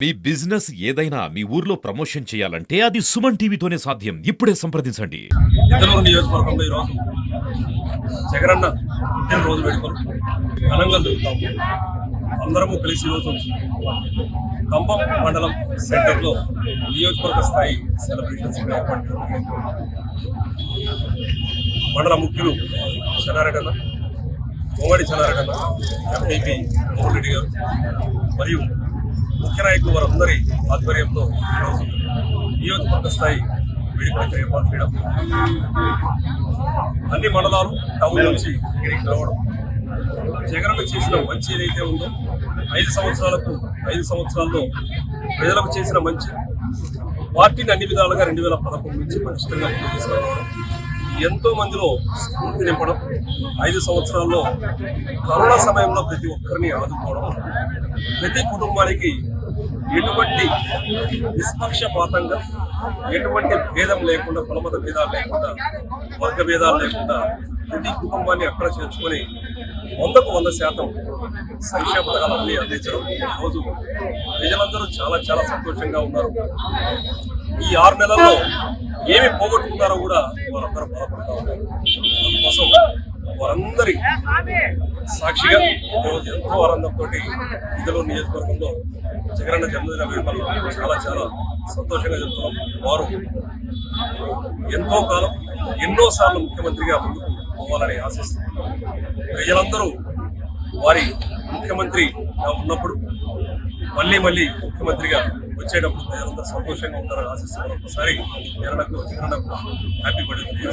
మీ business ఏదైనా మీ ఊర్లో promotion చేయాలంటే అది సుమన్ టీవీతోనే సాధ్యం. ఇప్పుడే సంప్రదించండి. ఇద్దరు నియోజకవర్గంలో ఈరోజు జగనన్న పుట్టినరోజు వేడుకలు ఘనంగా జరుగుతాం అందరము కలిసి ఈరోజు కంబం మండలం సెంటర్లో నియోజకవర్గ స్థాయి సెలబ్రేషన్స్ ఏర్పాటు మండల ముఖ్యులు చెన్నారెడ్డన్న కోమడి చెన్నారెడ్డన్న ఎంపీపీ మోహన్ రెడ్డి గారు మరియు ముఖ్య నాయకులు వారందరి ఆధ్వర్యంలో ఈరోజు నియోజకవర్గ స్థాయి వేడుకలకు ఏర్పాటు చేయడం. అన్ని మండలాలు టౌన్ నుంచి ఇక్కడికి రావడం. జగన్ చేసిన మంచి ఏదైతే ఉందో ఐదు సంవత్సరాలకు ఐదు సంవత్సరాల్లో ప్రజలకు చేసిన మంచి పార్టీని అన్ని విధాలుగా రెండు వేల పదకొండు నుంచి పటిష్టంగా ముందుకు ఎంతో మందిలో స్ఫూర్తి నింపడం. ఐదు సంవత్సరాల్లో కరోనా సమయంలో ప్రతి ఒక్కరిని ఆదుకోవడం. ప్రతి కుటుంబానికి ఎటువంటి నిష్పక్షపాతంగా ఎటువంటి భేదం లేకుండా కులమత భేదాలు లేకుండా వర్గ భేదాలు లేకుండా ప్రతి కుటుంబాన్ని అక్కడ చేర్చుకొని వందకు వంద శాతం సంక్షేమ పథకాలన్నీ అందించడం ఈరోజు ప్రజలందరూ చాలా చాలా సంతోషంగా ఉన్నారు. ఈ ఆరు నెలల్లో ఏమి పోగొట్టుకున్నారో కూడా వారందరూ బాధపడతా ఉన్నారు. అందుకోసం వారందరి సాక్షిగా ఈరోజు ఎంతో ఆనందంతో ఇందులో నియోజకవర్గంలో జగనన్న జన్మదిన వేడుకలు చాలా చాలా సంతోషంగా చెప్తున్నాం వారు ఎంతో కాలం ఎన్నోసార్లు ముఖ్యమంత్రిగా ముందుకు పోవాలని ఆశిస్తున్నాం. ప్రజలందరూ వారి ముఖ్యమంత్రిగా ఉన్నప్పుడు మళ్ళీ మళ్ళీ ముఖ్యమంత్రిగా వచ్చేటప్పుడు ప్రజలందరూ సంతోషంగా ఉంటారని ఆశిస్తున్నారు ఒకసారి జగనకు జగనకు హ్యాపీ బర్త్డే